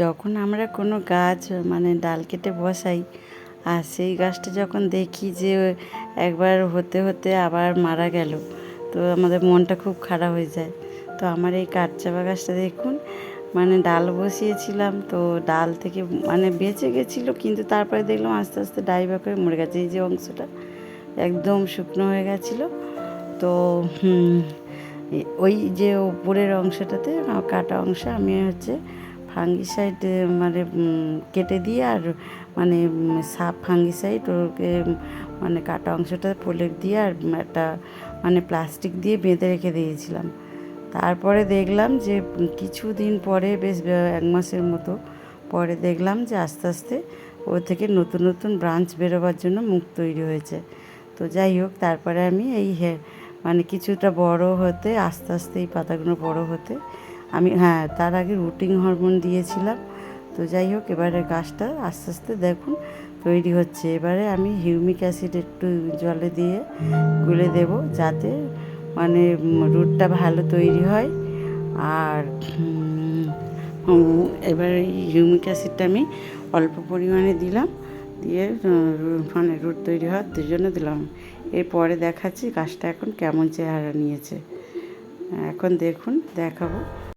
যখন আমরা কোনো গাছ মানে ডাল কেটে বসাই, আর সেই গাছটা যখন দেখি যে একবার হতে হতে আবার মারা গেল, তো আমাদের মনটা খুব খারাপ হয়ে যায়। তো আমার এই কাঠচাপা গাছটা দেখুন মানে ডাল বসিয়েছিলাম, তো ডাল থেকে মানে বেঁচে গেছিল, কিন্তু তারপরে দেখলাম আস্তে আস্তে ডাইবা করে মরে গেছে, এই যে অংশটা একদম শুকনো হয়ে গেছিল। তো ওই যে উপরের অংশটাতে, কাটা অংশ, আমি হচ্ছে ফাঙ্গিসাইড মানে কেটে দিয়ে আর মানে সাপ ফাঙ্গিসাইড ওকে মানে কাটা অংশটা প্রলেপ দিয়ে আর একটা মানে প্লাস্টিক দিয়ে বেঁধে রেখে দিয়েছিলাম। তারপরে দেখলাম যে, কিছুদিন পরে, বেশ এক মাসের মতো পরে দেখলাম যে, আস্তে আস্তে ও থেকে নতুন নতুন ব্রাঞ্চ বেরোবার জন্য মুখ তৈরি হয়েছে। তো যাই হোক, তারপরে আমি এই হে মানে কিছুটা বড় হতে, আস্তে আস্তে এই পাতাগুলো বড় হতে আমি হ্যাঁ তার আগে রুটিং হরমোন দিয়েছিলাম। তো যাই হোক এবারে গাছটা আস্তে আস্তে দেখুন, তৈরি হচ্ছে। এবারে আমি হিউমিক অ্যাসিড একটু জলে দিয়ে গুলে দেব যাতে মানে রুটটা ভালো তৈরি হয়। আর এবার হিউমিক অ্যাসিডটা আমি অল্প পরিমাণে দিলাম। দিয়ে মানে রুট তৈরি হওয়ার জন্য দিলাম। এরপরে দেখাচ্ছি গাছটা এখন কেমন চেহারা নিয়েছে। এখন দেখুন, দেখাবো।